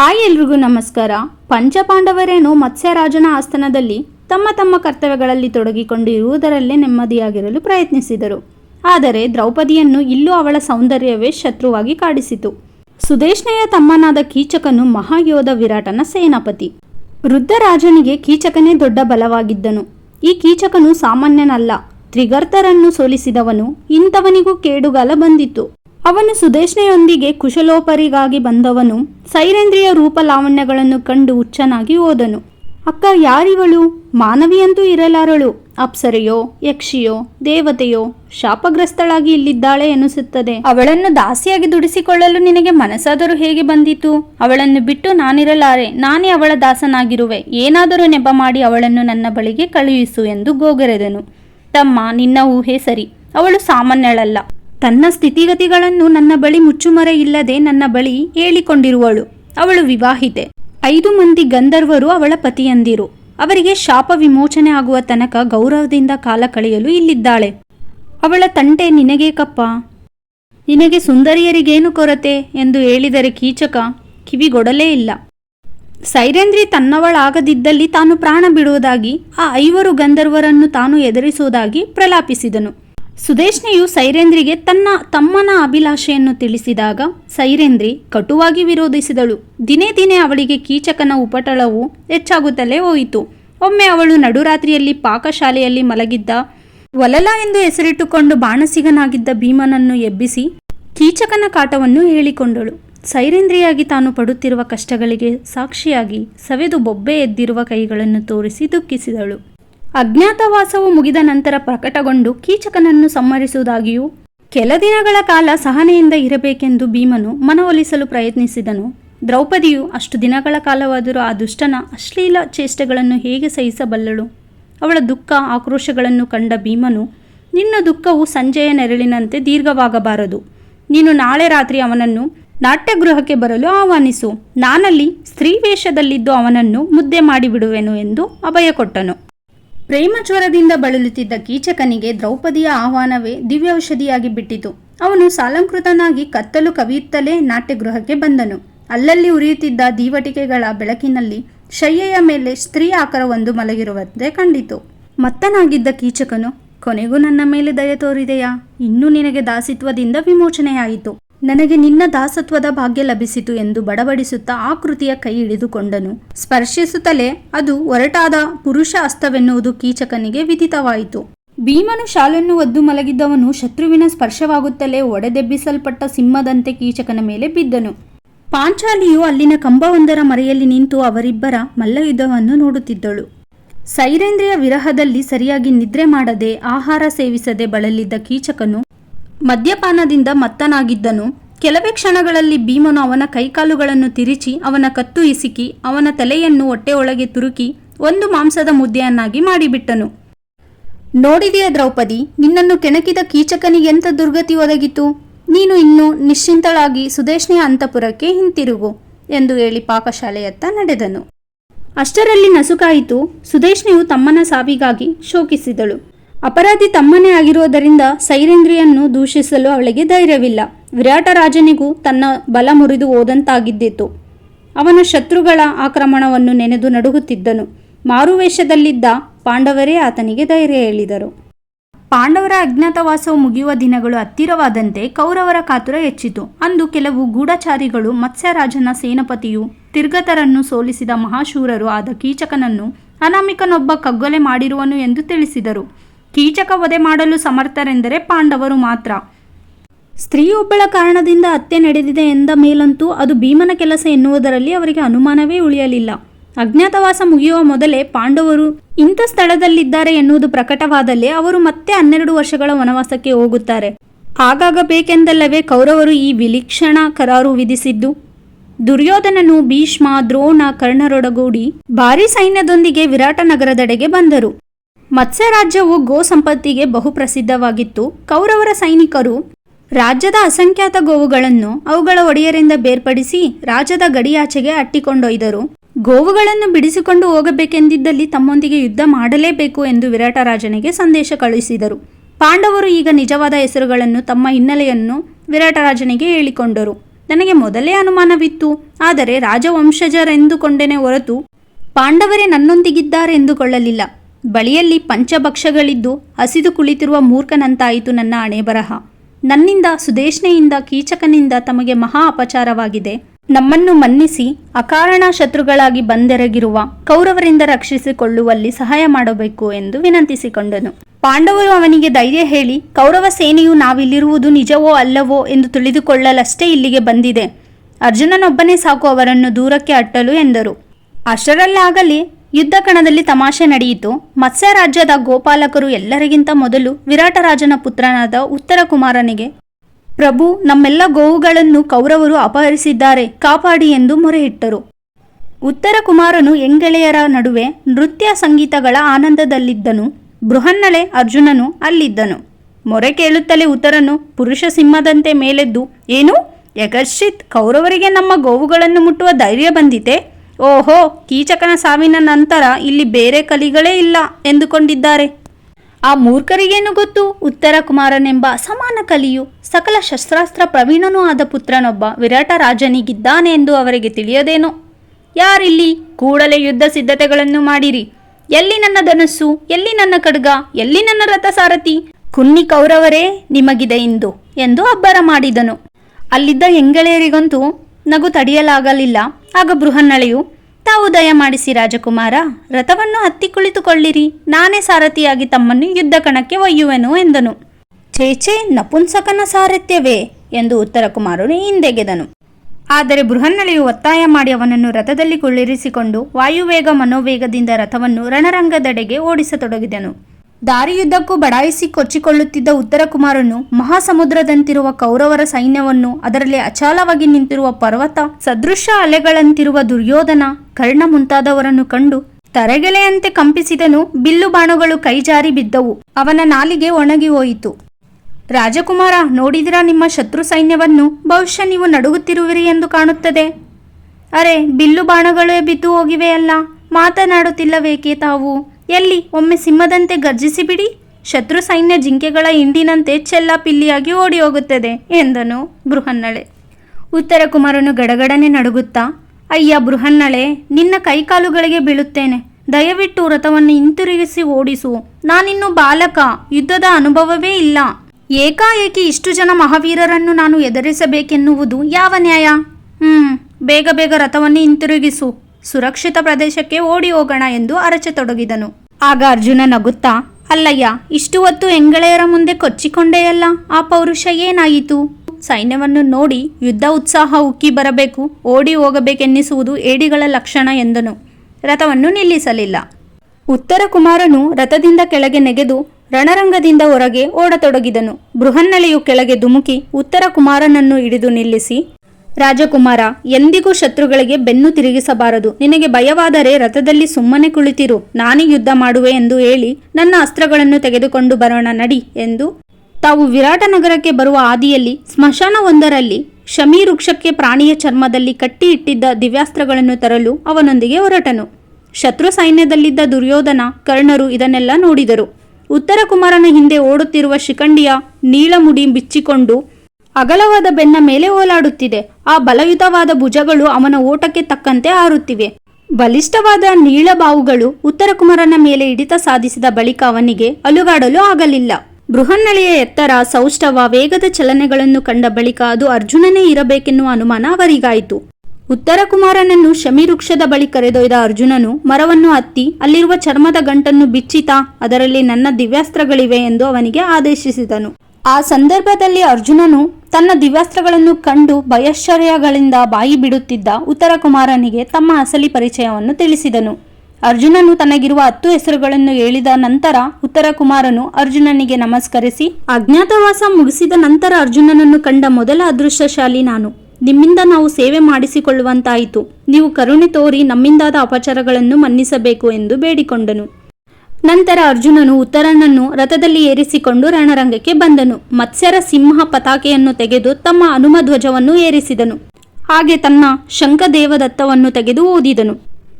Hi ಎಲ್ರಿಗೂ ನಮಸ್ಕಾರ. ಪಂಚಪಾಂಡವರೇನು ಮತ್ಸ್ಯರಾಜನ ಆಸ್ಥಾನದಲ್ಲಿ ತಮ್ಮ ತಮ್ಮ ಕರ್ತವ್ಯಗಳಲ್ಲಿ ತೊಡಗಿಕೊಂಡು ಇರುವುದರಲ್ಲೇ ನೆಮ್ಮದಿಯಾಗಿರಲು ಪ್ರಯತ್ನಿಸಿದರು. ಆದರೆ ದ್ರೌಪದಿಯನ್ನು ಇಲ್ಲೂ ಅವಳ ಸೌಂದರ್ಯವೇ ಶತ್ರುವಾಗಿ ಕಾಡಿಸಿತು. ಸುದೇಶ್ನೆಯ ತಮ್ಮನಾದ ಕೀಚಕನು ಮಹಾಯೋಧ ವಿರಾಟನ ಸೇನಾಪತಿ. ವೃದ್ಧರಾಜನಿಗೆ ಕೀಚಕನೇ ದೊಡ್ಡ ಬಲವಾಗಿದ್ದನು. ಈ ಕೀಚಕನು ಸಾಮಾನ್ಯನಲ್ಲ, ತ್ರಿಗರ್ತರನ್ನು ಸೋಲಿಸಿದವನು ಇಂಥವನಿಗೂ ಕೇಡುಗಾಲ ಬಂದಿತ್ತು. ಅವನು ಸುದೇಶ್ನೆಯೊಂದಿಗೆ ಕುಶಲೋಪರಿಗಾಗಿ ಬಂದವನು, ಸೈರೇಂದ್ರಿಯ ರೂಪ ಲಾವಣ್ಯಗಳನ್ನು ಕಂಡು ಹುಚ್ಚನಾಗಿ ಹೋದನು. ಅಕ್ಕ, ಯಾರಿವಳು? ಮಾನವಿಯಂತೂ ಇರಲಾರಳು. ಅಪ್ಸರೆಯೋ, ಯಕ್ಷಿಯೋ, ದೇವತೆಯೋ, ಶಾಪಗ್ರಸ್ತಳಾಗಿ ಇಲ್ಲಿದ್ದಾಳೆ ಎನಿಸುತ್ತದೆ ಅವಳನ್ನು ದಾಸಿಯಾಗಿ ದುಡಿಸಿಕೊಳ್ಳಲು ನಿನಗೆ ಮನಸ್ಸಾದರೂ ಹೇಗೆ ಬಂದಿತು? ಅವಳನ್ನು ಬಿಟ್ಟು ನಾನಿರಲಾರೆ, ನಾನೇ ಅವಳ ದಾಸನಾಗಿರುವೆ. ಏನಾದರೂ ನೆಪ ಮಾಡಿ ಅವಳನ್ನು ನನ್ನ ಬಳಿಗೆ ಕಳುಹಿಸು ಎಂದು ಗೋಗರೆದನು. ತಮ್ಮ, ನಿನ್ನ ಊಹೆ ಸರಿ. ಅವಳು ಸಾಮಾನ್ಯಳಲ್ಲ. ತನ್ನ ಸ್ಥಿತಿಗತಿಗಳನ್ನು ನನ್ನ ಬಳಿ ಮುಚ್ಚುಮರೆ ಇಲ್ಲದೆ ನನ್ನ ಬಳಿ ಹೇಳಿಕೊಂಡಿರುವಳು. ಅವಳು ವಿವಾಹಿತೆ. ಐದು ಮಂದಿ ಗಂಧರ್ವರು ಅವಳ ಪತಿಯಂದಿರು. ಅವರಿಗೆ ಶಾಪ ವಿಮೋಚನೆ ಆಗುವ ತನಕ ಗೌರವದಿಂದ ಕಾಲ ಕಳೆಯಲು ಇಲ್ಲಿದ್ದಾಳೆ. ಅವಳ ತಂಟೆ ನಿನಗೇಕಪ್ಪ ನಿನಗೆ ಸುಂದರಿಯರಿಗೇನು ಕೊರತೆ? ಎಂದು ಹೇಳಿದರೆ ಕೀಚಕ, ಕಿವಿಗೊಡಲೇ ಇಲ್ಲ. ಸೈರೇಂದ್ರಿ ತನ್ನವಳಾಗದಿದ್ದಲ್ಲಿ ತಾನು ಪ್ರಾಣ ಬಿಡುವುದಾಗಿ, ಆ ಐವರು ಗಂಧರ್ವರನ್ನು ತಾನು ಎದುರಿಸುವುದಾಗಿ ಪ್ರಲಾಪಿಸಿದನು. ಸುದೇಶ್ನೆಯು ಸೈರೇಂದ್ರಿಗೆ ತನ್ನ ತಮ್ಮನ ಅಭಿಲಾಷೆಯನ್ನು ತಿಳಿಸಿದಾಗ ಸೈರೇಂದ್ರಿ ಕಟುವಾಗಿ ವಿರೋಧಿಸಿದಳು. ದಿನೇ ದಿನೇ ಅವಳಿಗೆ ಕೀಚಕನ ಉಪಟಳವು ಹೆಚ್ಚಾಗುತ್ತಲೇ ಹೋಯಿತು. ಒಮ್ಮೆ ಅವಳು ನಡುರಾತ್ರಿಯಲ್ಲಿ ಪಾಕಶಾಲೆಯಲ್ಲಿ ಮಲಗಿದ್ದ ವಲಲ ಎಂದು ಹೆಸರಿಟ್ಟುಕೊಂಡು ಬಾಣಸಿಗನಾಗಿದ್ದ ಭೀಮನನ್ನು ಎಬ್ಬಿಸಿ ಕೀಚಕನ ಕಾಟವನ್ನು ಹೇಳಿಕೊಂಡಳು. ಸೈರೇಂದ್ರಿಯಾಗಿ ತಾನು ಪಡುತ್ತಿರುವ ಕಷ್ಟಗಳಿಗೆ ಸಾಕ್ಷಿಯಾಗಿ ಸವೆದು ಬೊಬ್ಬೆ ಎದ್ದಿರುವ ಕೈಗಳನ್ನು ತೋರಿಸಿ ದುಃಖಿಸಿದಳು. ಅಜ್ಞಾತವಾಸವು ಮುಗಿದ ನಂತರ ಪ್ರಕಟಗೊಂಡು ಕೀಚಕನನ್ನು ಸಂಹರಿಸುವುದಾಗಿಯೂ ಕೆಲ ದಿನಗಳ ಕಾಲ ಸಹನೆಯಿಂದ ಇರಬೇಕೆಂದು ಭೀಮನು ಮನವೊಲಿಸಲು ಪ್ರಯತ್ನಿಸಿದನು. ದ್ರೌಪದಿಯು ಅಷ್ಟು ದಿನಗಳ ಕಾಲವಾದರೂ ಆ ದುಷ್ಟನ ಅಶ್ಲೀಲ ಚೇಷ್ಟೆಗಳನ್ನು ಹೇಗೆ ಸಹಿಸಬಲ್ಲಳು? ಅವಳ ದುಃಖ ಆಕ್ರೋಶಗಳನ್ನು ಕಂಡ ಭೀಮನು, ನಿನ್ನ ದುಃಖವು ಸಂಜೆಯ ನೆರಳಿನಂತೆ ದೀರ್ಘವಾಗಬಾರದು. ನೀನು ನಾಳೆ ರಾತ್ರಿ ಅವನನ್ನು ನಾಟ್ಯಗೃಹಕ್ಕೆ ಬರಲು ಆಹ್ವಾನಿಸು. ನಾನಲ್ಲಿ ಸ್ತ್ರೀ ವೇಷದಲ್ಲಿದ್ದು ಅವನನ್ನು ಮುದ್ದೆ ಮಾಡಿಬಿಡುವೆನು ಎಂದು ಅಭಯ ಕೊಟ್ಟನು ಪ್ರೇಮಜ್ವರದಿಂದ ಬಳಲುತ್ತಿದ್ದ ಕೀಚಕನಿಗೆ ದ್ರೌಪದಿಯ ಆಹ್ವಾನವೇ ದಿವ್ಯೌಷಧಿಯಾಗಿ ಬಿಟ್ಟಿತು. ಅವನು ಸಾಲಂಕೃತನಾಗಿ ಕತ್ತಲು ಕವಿಯುತ್ತಲೇ ನಾಟ್ಯಗೃಹಕ್ಕೆ ಬಂದನು. ಅಲ್ಲಲ್ಲಿ ಉರಿಯುತ್ತಿದ್ದ ದೀವಟಿಕೆಗಳ ಬೆಳಕಿನಲ್ಲಿ ಶಯ್ಯೆಯ ಮೇಲೆ ಸ್ತ್ರೀ ಆಕರವೊಂದು ಮಲಗಿರುವಂತೆ ಕಂಡಿತು. ಮತ್ತನಾಗಿದ್ದ ಕೀಚಕನು, ಕೊನೆಗೂ ನನ್ನ ಮೇಲೆ ದಯ ತೋರಿದೆಯಾ? ಇನ್ನೂ ನಿನಗೆ ದಾಸಿತ್ವದಿಂದ ವಿಮೋಚನೆಯಾಯಿತು. ನನಗೆ ನಿನ್ನ ದಾಸತ್ವದ ಭಾಗ್ಯ ಲಭಿಸಿತು ಎಂದು ಬಡಬಡಿಸುತ್ತಾ ಆ ಕೃತಿಯ ಕೈ ಹಿಡಿದುಕೊಂಡನು. ಸ್ಪರ್ಶಿಸುತ್ತಲೇ ಅದು ಒರಟಾದ ಪುರುಷ ಅಸ್ತವೆನ್ನುವುದು ಕೀಚಕನಿಗೆ ವಿದಿತವಾಯಿತು ಭೀಮನು ಶಾಲನ್ನು ಒದ್ದು ಮಲಗಿದ್ದವನು ಶತ್ರುವಿನ ಸ್ಪರ್ಶವಾಗುತ್ತಲೇ ಒಡೆದೆಬ್ಬಿಸಲ್ಪಟ್ಟ ಸಿಂಹದಂತೆ ಕೀಚಕನ ಮೇಲೆ ಬಿದ್ದನು. ಪಾಂಚಾಲಿಯು ಅಲ್ಲಿನ ಕಂಬವೊಂದರ ಮರೆಯಲ್ಲಿ ನಿಂತು ಅವರಿಬ್ಬರ ಮಲ್ಲಯುದ್ಧವನ್ನು ನೋಡುತ್ತಿದ್ದಳು. ಸೈರೇಂದ್ರಿಯ ವಿರಹದಲ್ಲಿ ಸರಿಯಾಗಿ ನಿದ್ರೆ ಮಾಡದೆ ಆಹಾರ ಸೇವಿಸದೆ ಬಳಲಿದ್ದ ಕೀಚಕನು ಮದ್ಯಪಾನದಿಂದ ಮತ್ತನಾಗಿದ್ದನು. ಕೆಲವೇ ಕ್ಷಣಗಳಲ್ಲಿ ಭೀಮನು ಅವನ ಕೈಕಾಲುಗಳನ್ನು ತಿರುಚಿ, ಅವನ ಕತ್ತು ಇಸಿಕಿ, ಅವನ ತಲೆಯನ್ನು ಹೊಟ್ಟೆಯೊಳಗೆ ತುರುಕಿ, ಒಂದು ಮಾಂಸದ ಮುದ್ದೆಯನ್ನಾಗಿ ಮಾಡಿಬಿಟ್ಟನು. ನೋಡಿದೆಯ ದ್ರೌಪದಿ, ನಿನ್ನನ್ನು ಕೆಣಕಿದ ಕೀಚಕನಿಗೆಂಥ ದುರ್ಗತಿ ಒದಗಿತು? ನೀನು ಇನ್ನು ನಿಶ್ಚಿಂತಳಾಗಿ ಸುದೇಶ್ನೆಯ ಅಂತಪುರಕ್ಕೆ ಹಿಂತಿರುಗು ಎಂದು ಹೇಳಿ ಪಾಕಶಾಲೆಯತ್ತ ನಡೆದನು. ಅಷ್ಟರಲ್ಲಿ ನಸುಕಾಯಿತು. ಸುದೇಶ್ನೆಯು ತಮ್ಮನ ಸಾವಿಗಾಗಿ ಶೋಕಿಸಿದಳು. ಅಪರಾಧಿ ತಮ್ಮನೇ ಆಗಿರುವುದರಿಂದ ಸೈರೇಂದ್ರಿಯನ್ನು ದೂಷಿಸಲು ಅವಳಿಗೆ ಧೈರ್ಯವಿಲ್ಲ. ವಿರಾಟ ರಾಜನಿಗೂ ತನ್ನ ಬಲ ಮುರಿದು ಹೋದಂತಾಗಿದ್ದಿತು. ಅವನ ಶತ್ರುಗಳ ಆಕ್ರಮಣವನ್ನು ನೆನೆದು ನಡುಗುತ್ತಿದ್ದನು. ಮಾರುವೇಷದಲ್ಲಿದ್ದ ಪಾಂಡವರೇ ಆತನಿಗೆ ಧೈರ್ಯ ಹೇಳಿದರು. ಪಾಂಡವರ ಅಜ್ಞಾತವಾಸವು ಮುಗಿಯುವ ದಿನಗಳು ಹತ್ತಿರವಾದಂತೆ ಕೌರವರ ಕಾತುರ ಹೆಚ್ಚಿತು. ಅಂದು ಕೆಲವು ಗೂಢಚಾರಿಗಳು ಮತ್ಸ್ಯರಾಜನ ಸೇನಾಪತಿಯು ತಿರ್ಗತರನ್ನು ಸೋಲಿಸಿದ ಮಹಾಶೂರರು ಆದ ಕೀಚಕನನ್ನು ಅನಾಮಿಕನೊಬ್ಬ ಕಗ್ಗೊಲೆ ಮಾಡಿರುವನು ಎಂದು ತಿಳಿಸಿದರು. ಕೀಚಕ ವಧೆ ಮಾಡಲು ಸಮರ್ಥರೆಂದರೆ ಪಾಂಡವರು ಮಾತ್ರ. ಸ್ತ್ರೀಯೊಬ್ಬಳ ಕಾರಣದಿಂದ ಹತ್ಯೆ ನಡೆದಿದೆ ಎಂದ ಮೇಲಂತೂ ಅದು ಭೀಮನ ಕೆಲಸ ಎನ್ನುವುದರಲ್ಲಿ ಅವರಿಗೆ ಅನುಮಾನವೇ ಉಳಿಯಲಿಲ್ಲ. ಅಜ್ಞಾತವಾಸ ಮುಗಿಯುವ ಮೊದಲೇ ಪಾಂಡವರು ಇಂಥ ಸ್ಥಳದಲ್ಲಿದ್ದಾರೆ ಎನ್ನುವುದು ಪ್ರಕಟವಾದಲ್ಲಿ ಅವರು ಮತ್ತೆ ಹನ್ನೆರಡು ವರ್ಷಗಳ ವನವಾಸಕ್ಕೆ ಹೋಗುತ್ತಾರೆ. ಆಗಾಗಬೇಕೆಂದಲ್ಲವೇ ಕೌರವರು ಈ ವಿಲಕ್ಷಣ ಕರಾರು ವಿಧಿಸಿದ್ದು? ದುರ್ಯೋಧನನು ಭೀಷ್ಮ ದ್ರೋಣ ಕರ್ಣರೊಡಗೂಡಿ ಭಾರೀ ಸೈನ್ಯದೊಂದಿಗೆ ವಿರಾಟ ನಗರದೆಡೆಗೆ ಬಂದರು. ಮತ್ಸ್ಯರಾಜ್ಯವು ಗೋ ಸಂಪತ್ತಿಗೆ ಬಹುಪ್ರಸಿದ್ಧವಾಗಿತ್ತು. ಕೌರವರ ಸೈನಿಕರು ರಾಜ್ಯದ ಅಸಂಖ್ಯಾತ ಗೋವುಗಳನ್ನು ಅವುಗಳ ಒಡೆಯರಿಂದ ಬೇರ್ಪಡಿಸಿ ರಾಜ್ಯದ ಗಡಿಯಾಚೆಗೆ ಅಟ್ಟಿಕೊಂಡೊಯ್ದರು. ಗೋವುಗಳನ್ನು ಬಿಡಿಸಿಕೊಂಡು ಹೋಗಬೇಕೆಂದಿದ್ದಲ್ಲಿ ತಮ್ಮೊಂದಿಗೆ ಯುದ್ಧ ಮಾಡಲೇಬೇಕು ಎಂದು ವಿರಾಟರಾಜನಿಗೆ ಸಂದೇಶ ಕಳುಹಿಸಿದರು. ಪಾಂಡವರು ಈಗ ನಿಜವಾದ ಹೆಸರುಗಳನ್ನು ತಮ್ಮ ಹಿನ್ನೆಲೆಯನ್ನು ವಿರಾಟರಾಜನಿಗೆ ಹೇಳಿಕೊಂಡರು. ನನಗೆ ಮೊದಲೇ ಅನುಮಾನವಿತ್ತು, ಆದರೆ ರಾಜವಂಶಜರೆಂದುಕೊಂಡೇನೆ ಹೊರತು ಪಾಂಡವರೇ ನನ್ನೊಂದಿಗಿದ್ದಾರೆ ಎಂದುಕೊಳ್ಳಲಿಲ್ಲ. ಬಳಿಯಲ್ಲಿ ಪಂಚಭಕ್ಷಗಳಿದ್ದು ಹಸಿದು ಕುಳಿತಿರುವ ಮೂರ್ಖನಂತಾಯಿತು ನನ್ನ ಹಣೆ ಬರಹ. ನನ್ನಿಂದ, ಸುದೇಶ್ನೆಯಿಂದ, ಕೀಚಕನಿಂದ ತಮಗೆ ಮಹಾ ಅಪಚಾರವಾಗಿದೆ. ನಮ್ಮನ್ನು ಮನ್ನಿಸಿ ಅಕಾರಣ ಶತ್ರುಗಳಾಗಿ ಬಂದೆರಗಿರುವ ಕೌರವರಿಂದ ರಕ್ಷಿಸಿಕೊಳ್ಳುವಲ್ಲಿ ಸಹಾಯ ಮಾಡಬೇಕು ಎಂದು ವಿನಂತಿಸಿಕೊಂಡನು. ಪಾಂಡವರು ಅವನಿಗೆ ಧೈರ್ಯ ಹೇಳಿ, ಕೌರವ ಸೇನೆಯು ನಾವಿಲ್ಲಿರುವುದು ನಿಜವೋ ಅಲ್ಲವೋ ಎಂದು ತಿಳಿದುಕೊಳ್ಳಲಷ್ಟೇ ಇಲ್ಲಿಗೆ ಬಂದಿದೆ. ಅರ್ಜುನನೊಬ್ಬನೇ ಸಾಕು ಅವರನ್ನು ದೂರಕ್ಕೆ ಅಟ್ಟಲು ಎಂದರು. ಅಷ್ಟರಲ್ಲಾಗಲಿ ಯುದ್ಧ ಕಣದಲ್ಲಿ ತಮಾಷೆ ನಡೆಯಿತು. ಮತ್ಸ್ಯ ರಾಜ್ಯದ ಗೋಪಾಲಕರು ಎಲ್ಲರಿಗಿಂತ ಮೊದಲು ವಿರಾಟರಾಜನ ಪುತ್ರನಾದ ಉತ್ತರ ಕುಮಾರನಿಗೆ ಪ್ರಭು, ನಮ್ಮೆಲ್ಲ ಗೋವುಗಳನ್ನು ಕೌರವರು ಅಪಹರಿಸಿದ್ದಾರೆ, ಕಾಪಾಡಿ ಎಂದು ಮೊರೆಯಿಟ್ಟರು. ಉತ್ತರ ಕುಮಾರನು ಎಂಗೆಳೆಯರ ನಡುವೆ ನೃತ್ಯ ಸಂಗೀತಗಳ ಆನಂದದಲ್ಲಿದ್ದನು. ಬೃಹನ್ನಳೆ ಅರ್ಜುನನು ಅಲ್ಲಿದ್ದನು. ಮೊರೆ ಕೇಳುತ್ತಲೇ ಉತ್ತರನು, ಪುರುಷ ಸಿಂಹದಂತೆ ಮೇಲೆದ್ದು, ಏನು? ಯಕರ್ಷಿತ್ ಕೌರವರಿಗೆ ನಮ್ಮ ಗೋವುಗಳನ್ನು ಮುಟ್ಟುವ ಧೈರ್ಯ ಬಂದಿತೆ? ಓಹೋ, ಕೀಚಕನ ಸಾವಿನ ನಂತರ ಇಲ್ಲಿ ಬೇರೆ ಕಲಿಗಳೇ ಇಲ್ಲ ಎಂದುಕೊಂಡಿದ್ದಾರೆ. ಆ ಮೂರ್ಖರಿಗೇನು ಗೊತ್ತು? ಉತ್ತರ ಕುಮಾರನೆಂಬ ಸಮಾನ ಕಲಿಯು, ಸಕಲ ಶಸ್ತ್ರಾಸ್ತ್ರ ಪ್ರವೀಣನೂ ಆದ ಪುತ್ರನೊಬ್ಬ ವಿರಾಟ ರಾಜನಿಗಿದ್ದಾನೆ ಎಂದು ಅವರಿಗೆ ತಿಳಿಯದೇನೋ? ಯಾರಿಲ್ಲಿ? ಕೂಡಲೇ ಯುದ್ಧ ಸಿದ್ಧತೆಗಳನ್ನು ಮಾಡಿರಿ. ಎಲ್ಲಿ ನನ್ನ ಧನಸ್ಸು? ಎಲ್ಲಿ ನನ್ನ ಖಡ್ಗ? ಎಲ್ಲಿ ನನ್ನ ರಥಸಾರಥಿ? ಕುನ್ನಿ ಕೌರವರೇ, ನಿಮಗಿದೆ ಇಂದು ಎಂದು ಅಬ್ಬರ ಮಾಡಿದನು. ಅಲ್ಲಿದ್ದ ಹೆಂಗಳೆಯರಿಗಂತೂ ನಗು ತಡೆಯಲಾಗಲಿಲ್ಲ. ಆಗ ಬೃಹನ್ನಳೆಯು, ತಾವು ದಯ ಮಾಡಿಸಿ ರಾಜಕುಮಾರ, ರಥವನ್ನು ಹತ್ತಿ ಕುಳಿತುಕೊಳ್ಳಿರಿ. ನಾನೇ ಸಾರಥಿಯಾಗಿ ತಮ್ಮನ್ನು ಯುದ್ಧ ಕಣಕ್ಕೆ ಒಯ್ಯುವೆನು ಎಂದನು. ಚೇಚೆ ನಪುಂಸಕನ ಸಾರಥ್ಯವೇ ಎಂದು ಉತ್ತರ ಕುಮಾರನು ಹಿಂದೆಗೆದನು. ಆದರೆ ಬೃಹನ್ನಳೆಯು ಒತ್ತಾಯ ಮಾಡಿ ಅವನನ್ನು ರಥದಲ್ಲಿ ಕುಳ್ಳಿರಿಸಿಕೊಂಡು ವಾಯುವೇಗ ಮನೋವೇಗದಿಂದ ರಥವನ್ನು ರಣರಂಗದೆಡೆಗೆ ಓಡಿಸತೊಡಗಿದನು. ದಾರಿಯುದ್ದಕ್ಕೂ ಬಡಾಯಿಸಿ ಕೊಚ್ಚಿಕೊಳ್ಳುತ್ತಿದ್ದ ಉತ್ತರ ಕುಮಾರನು ಮಹಾಸಮುದ್ರದಂತಿರುವ ಕೌರವರ ಸೈನ್ಯವನ್ನು ಅದರಲ್ಲಿ ಅಚಾಲವಾಗಿ ನಿಂತಿರುವ ಪರ್ವತ, ಸದೃಶ ಅಲೆಗಳಂತಿರುವ ದುರ್ಯೋಧನ, ಕರ್ಣ ಮುಂತಾದವರನ್ನು ಕಂಡು ತರೆಗೆಲೆಯಂತೆ ಕಂಪಿಸಿದನು ಬಿಲ್ಲು ಬಾಣಗಳು ಕೈಜಾರಿ ಬಿದ್ದವು. ಅವನ ನಾಲಿಗೆ ಒಣಗಿ ಹೋಯಿತು. ರಾಜಕುಮಾರ, ನೋಡಿದಿರಾ ನಿಮ್ಮ ಶತ್ರು ಸೈನ್ಯವನ್ನು? ಬಹುಶಃ ನೀವು ನಡುಗುತ್ತಿರುವಿರಿ ಎಂದು ಕಾಣುತ್ತದೆ. ಅರೆ, ಬಿಲ್ಲು ಬಾಣಗಳೇ ಬಿದ್ದು ಹೋಗಿವೆಯಲ್ಲ, ಮಾತನಾಡುತ್ತಿಲ್ಲವೇಕೆ ತಾವು? ಎಲ್ಲಿ? ಒಮ್ಮೆ ಸಿಂಹದಂತೆ ಗರ್ಜಿಸಿಬಿಡಿ ಶತ್ರು ಸೈನ್ಯ ಜಿಂಕೆಗಳ ಹಿಂಡಿನಂತೆ ಚೆಲ್ಲ ಪಿಲ್ಲಿಯಾಗಿ ಓಡಿ ಹೋಗುತ್ತದೆ ಎಂದನು ಬೃಹನ್ನಳೆ. ಉತ್ತರ ಕುಮಾರನು ಗಡಗಡನೆ ನಡುಗುತ್ತಾ, ಅಯ್ಯ ಬೃಹನ್ನಳೆ, ನಿನ್ನ ಕೈಕಾಲುಗಳಿಗೆ ಬೀಳುತ್ತೇನೆ. ದಯವಿಟ್ಟು ರಥವನ್ನು ಹಿಂತಿರುಗಿಸಿ ಓಡಿಸು. ನಾನಿನ್ನು ಬಾಲಕ, ಯುದ್ಧದ ಅನುಭವವೇ ಇಲ್ಲ. ಏಕಾಏಕಿ ಇಷ್ಟು ಜನ ಮಹಾವೀರರನ್ನು ನಾನು ಎದುರಿಸಬೇಕೆನ್ನುವುದು ಯಾವ ನ್ಯಾಯ? ಹ್ಮ್, ಬೇಗ ಬೇಗ ರಥವನ್ನು ಹಿಂತಿರುಗಿಸು. ಸುರಕ್ಷಿತ ಪ್ರದೇಶಕ್ಕೆ ಓಡಿ ಹೋಗೋಣ ಎಂದು ಅರಚತೊಡಗಿದನು. ಆಗ ಅರ್ಜುನ ನಗುತ್ತಾ ಅಲ್ಲಯ್ಯ, ಇಷ್ಟು ಹೊತ್ತು ಎಂಗಳೆಯರ ಮುಂದೆ ಕೊಚ್ಚಿಕೊಂಡೆಯಲ್ಲ, ಆ ಪೌರುಷ ಏನಾಯಿತು? ಸೈನ್ಯವನ್ನು ನೋಡಿ ಯುದ್ಧ ಉತ್ಸಾಹ ಉಕ್ಕಿ ಬರಬೇಕು, ಓಡಿ ಹೋಗಬೇಕೆನ್ನಿಸುವುದು ಏಡಿಗಳ ಲಕ್ಷಣ ಎಂದನು. ರಥವನ್ನು ನಿಲ್ಲಿಸಲಿಲ್ಲ. ಉತ್ತರ ಕುಮಾರನು ರಥದಿಂದ ಕೆಳಗೆ ನೆಗೆದು ರಣರಂಗದಿಂದ ಹೊರಗೆ ಓಡತೊಡಗಿದನು. ಬೃಹನ್ನಳೆಯು ಕೆಳಗೆ ಧುಮುಕಿ ಉತ್ತರ ಕುಮಾರನನ್ನು ಹಿಡಿದು ನಿಲ್ಲಿಸಿ ರಾಜಕುಮಾರ, ಎಂದಿಗೂ ಶತ್ರುಗಳಿಗೆ ಬೆನ್ನು ತಿರುಗಿಸಬಾರದು. ನಿನಗೆ ಭಯವಾದರೆ ರಥದಲ್ಲಿ ಸುಮ್ಮನೆ ಕುಳಿತಿರು. ನಾನೇ ಯುದ್ಧ ಮಾಡುವೆ ಎಂದು ಹೇಳಿ ನನ್ನ ಅಸ್ತ್ರಗಳನ್ನು ತೆಗೆದುಕೊಂಡು ಬರೋಣ ನಡಿ ಎಂದು ತಾವು ವಿರಾಟ ನಗರಕ್ಕೆ ಬರುವ ಹಾದಿಯಲ್ಲಿ, ಸ್ಮಶಾನವೊಂದರಲ್ಲಿ ಶಮಿ ವೃಕ್ಷಕ್ಕೆ ಪ್ರಾಣಿಯ ಚರ್ಮದಲ್ಲಿ ಕಟ್ಟಿ ಇಟ್ಟಿದ್ದ ದಿವ್ಯಾಸ್ತ್ರಗಳನ್ನು ತರಲು ಅವನೊಂದಿಗೆ ಹೊರಟನು. ಶತ್ರು ಸೈನ್ಯದಲ್ಲಿದ್ದ ದುರ್ಯೋಧನ, ಕರ್ಣರು ಇದನ್ನೆಲ್ಲ ನೋಡಿದರು. ಉತ್ತರ ಕುಮಾರನ ಹಿಂದೆ ಓಡುತ್ತಿರುವ ಶಿಖಂಡಿಯ ನೀಳಮುಡಿ ಬಿಚ್ಚಿಕೊಂಡು ಅಗಲವಾದ ಬೆನ್ನ ಮೇಲೆ ಓಲಾಡುತ್ತಿದೆ. ಆ ಬಲಯುತವಾದ ಭುಜಗಳು ಅವನ ಓಟಕ್ಕೆ ತಕ್ಕಂತೆ ಹಾರುತ್ತಿವೆ ಬಲಿಷ್ಠವಾದ ನೀಳಬಾವುಗಳು ಉತ್ತರ ಕುಮಾರನ ಮೇಲೆ ಹಿಡಿತ ಸಾಧಿಸಿದ ಬಳಿಕ ಅವನಿಗೆ ಅಲುಗಾಡಲು ಆಗಲಿಲ್ಲ. ಬೃಹನ್ನಳೆಯ ಎತ್ತರ ಸೌಷ್ಠವ ವೇಗದ ಚಲನೆಗಳನ್ನು ಕಂಡ ಬಳಿಕ ಅದು ಅರ್ಜುನನೇ ಇರಬೇಕೆನ್ನುವ ಅನುಮಾನ ಅವರಿಗಾಯಿತು. ಉತ್ತರ ಕುಮಾರನನ್ನು ಶಮಿವೃಕ್ಷದ ಬಳಿ ಕರೆದೊಯ್ದ ಅರ್ಜುನನು ಮರವನ್ನು ಹತ್ತಿ ಅಲ್ಲಿರುವ ಚರ್ಮದ ಗಂಟನ್ನು ಬಿಚ್ಚಿತ ಅದರಲ್ಲಿ ನನ್ನ ದಿವ್ಯಾಸ್ತ್ರಗಳಿವೆ ಎಂದು ಅವನಿಗೆ ಆದೇಶಿಸಿದನು. ಆ ಸಂದರ್ಭದಲ್ಲಿ ಅರ್ಜುನನು ತನ್ನ ದಿವ್ಯಾಸ್ತ್ರಗಳನ್ನು ಕಂಡು ಭಯಶ್ಚರ್ಯಗಳಿಂದ ಬಾಯಿ ಬಿಡುತ್ತಿದ್ದ ಉತ್ತರ ಕುಮಾರನಿಗೆ ತಮ್ಮ ಅಸಲಿ ಪರಿಚಯವನ್ನು ತಿಳಿಸಿದನು. ಅರ್ಜುನನು ತನಗಿರುವ ಹತ್ತು ಹೆಸರುಗಳನ್ನು ಹೇಳಿದ ನಂತರ ಉತ್ತರ ಕುಮಾರನು ಅರ್ಜುನನಿಗೆ ನಮಸ್ಕರಿಸಿ, ಅಜ್ಞಾತವಾಸ ಮುಗಿಸಿದ ನಂತರ ಅರ್ಜುನನನ್ನು ಕಂಡ ಮೊದಲ ಅದೃಷ್ಟಶಾಲಿ ನಾನು. ನಿಮ್ಮಿಂದ ನಾವು ಸೇವೆ ಮಾಡಿಸಿಕೊಳ್ಳುವಂತಾಯಿತು. ನೀವು ಕರುಣೆ ತೋರಿ ನಮ್ಮಿಂದಾದ ಅಪಚಾರಗಳನ್ನು ಮನ್ನಿಸಬೇಕು ಎಂದು ಬೇಡಿಕೊಂಡನು. ನಂತರ ಅರ್ಜುನನು ಉತ್ತರನನ್ನು ರಥದಲ್ಲಿ ಏರಿಸಿಕೊಂಡು ರಣರಂಗಕ್ಕೆ ಬಂದನು. ಮತ್ಸ್ಯರ ಸಿಂಹ ಪತಾಕೆಯನ್ನು ತೆಗೆದು ತಮ್ಮ ಹನುಮಧ್ವಜವನ್ನು ಏರಿಸಿದನು. ಹಾಗೆ ತನ್ನ ಶಂಖದೇವದತ್ತವನ್ನು ತೆಗೆದು ಓದಿದನು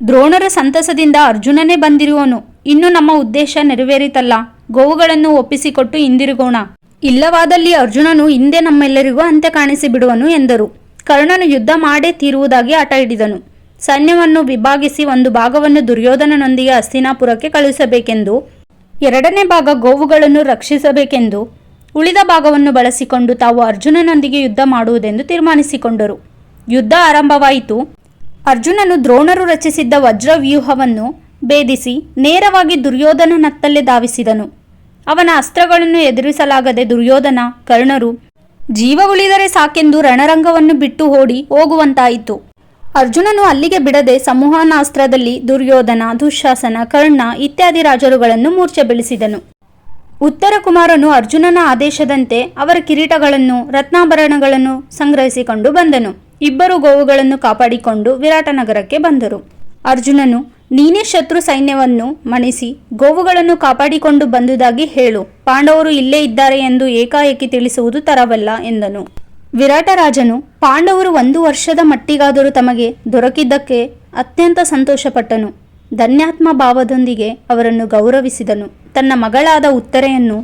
ದ್ರೋಣರ ಸಂತಸದಿಂದ ಅರ್ಜುನನೇ ಬಂದಿರುವನು. ಇನ್ನು ನಮ್ಮ ಉದ್ದೇಶ ನೆರವೇರಿತಲ್ಲ. ಗೋವುಗಳನ್ನು ಒಪ್ಪಿಸಿಕೊಟ್ಟು ಹಿಂದಿರುಗೋಣ. ಇಲ್ಲವಾದಲ್ಲಿ ಅರ್ಜುನನು ಹಿಂದೆ ನಮ್ಮೆಲ್ಲರಿಗೂ ಅಂತ್ಯ ಕಾಣಿಸಿ ಬಿಡುವನು ಎಂದರು. ಕರ್ಣನು ಯುದ್ಧ ಮಾಡೇ ತೀರುವುದಾಗಿ ಆಟ ಹಿಡಿದನು. ಸೈನ್ಯವನ್ನು ವಿಭಾಗಿಸಿ ಒಂದು ಭಾಗವನ್ನು ದುರ್ಯೋಧನನೊಂದಿಗೆ ಹಸ್ತಿನಾಪುರಕ್ಕೆ ಕಳುಹಿಸಬೇಕೆಂದು, ಎರಡನೇ ಭಾಗ ಗೋವುಗಳನ್ನು ರಕ್ಷಿಸಬೇಕೆಂದು, ಉಳಿದ ಭಾಗವನ್ನು ಬಳಸಿಕೊಂಡು ತಾವು ಅರ್ಜುನನೊಂದಿಗೆ ಯುದ್ಧ ಮಾಡುವುದೆಂದು ತೀರ್ಮಾನಿಸಿಕೊಂಡರು. ಯುದ್ಧ ಆರಂಭವಾಯಿತು. ಅರ್ಜುನನು ದ್ರೋಣರು ರಚಿಸಿದ್ದ ವಜ್ರವ್ಯೂಹವನ್ನು ಭೇದಿಸಿ ನೇರವಾಗಿ ದುರ್ಯೋಧನನತ್ತಲ್ಲೇ ಧಾವಿಸಿದನು. ಅವನ ಅಸ್ತ್ರಗಳನ್ನು ಎದುರಿಸಲಾಗದೆ ದುರ್ಯೋಧನ, ಕರ್ಣರು, ಜೀವ ಉಳಿದರೆ ಸಾಕೆಂದು ರಣರಂಗವನ್ನು ಬಿಟ್ಟು ಓಡಿ ಹೋಗುವಂತಾಯಿತು. ಅರ್ಜುನನು ಅಲ್ಲಿಗೆ ಬಿಡದೆ ಸಂವಹನಾಸ್ತ್ರದಲ್ಲಿ ದುರ್ಯೋಧನ, ದುಶಾಸನ, ಕರ್ಣ ಇತ್ಯಾದಿ ರಾಜರುಗಳನ್ನು ಮೂರ್ಛೆ ಬೆಳೆಸಿದನು. ಉತ್ತರ ಕುಮಾರನು ಅರ್ಜುನನ ಆದೇಶದಂತೆ ಅವರ ಕಿರೀಟಗಳನ್ನು, ರತ್ನಾಭರಣಗಳನ್ನು ಸಂಗ್ರಹಿಸಿಕೊಂಡು ಬಂದನು. ಇಬ್ಬರು ಗೋವುಗಳನ್ನು ಕಾಪಾಡಿಕೊಂಡು ವಿರಾಟನಗರಕ್ಕೆ ಬಂದರು. ಅರ್ಜುನನು, ನೀನೇ ಶತ್ರು ಸೈನ್ಯವನ್ನು ಮಣಿಸಿ ಗೋವುಗಳನ್ನು ಕಾಪಾಡಿಕೊಂಡು ಬಂದುದಾಗಿ ಹೇಳು. ಪಾಂಡವರು ಇಲ್ಲೇ ಇದ್ದಾರೆ ಎಂದು ಏಕಾಏಕಿ ತಿಳಿಸುವುದು ತರವಲ್ಲ ಎಂದನು. ವಿರಾಟ ರಾಜನು ಪಾಂಡವರು ಒಂದು ವರ್ಷದ ಮಟ್ಟಿಗಾದರೂ ತಮಗೆ ದೊರಕಿದ್ದಕ್ಕೆ ಅತ್ಯಂತ ಸಂತೋಷಪಟ್ಟನು. ಧನ್ಯಾತ್ಮ ಭಾವದೊಂದಿಗೆ ಅವರನ್ನು ಗೌರವಿಸಿದನು. ತನ್ನ ಮಗಳಾದ ಉತ್ತರೆಯನ್ನು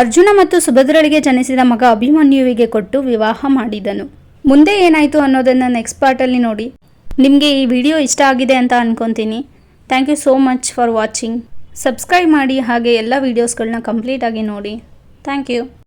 ಅರ್ಜುನ ಮತ್ತು ಸುಭದ್ರಳಿಗೆ ಜನಿಸಿದ ಮಗ ಅಭಿಮನ್ಯುವಿಗೆ ಕೊಟ್ಟು ವಿವಾಹ ಮಾಡಿದನು. ಮುಂದೆ ಏನಾಯಿತು ಅನ್ನೋದನ್ನು ನೆಕ್ಸ್ಟ್ ಪಾರ್ಟಲ್ಲಿ ನೋಡಿ. ನಿಮಗೆ ಈ ವಿಡಿಯೋ ಇಷ್ಟ ಆಗಿದೆ ಅಂತ ಅನ್ಕೊತೀನಿ. Thank you so much for watching subscribe ಮಾಡಿ ಹಾಗೆ ಎಲ್ಲ ವೀಡಿಯೋಸ್ಗಳನ್ನ ಕಂಪ್ಲೀಟಾಗಿ ನೋಡಿ. Thank you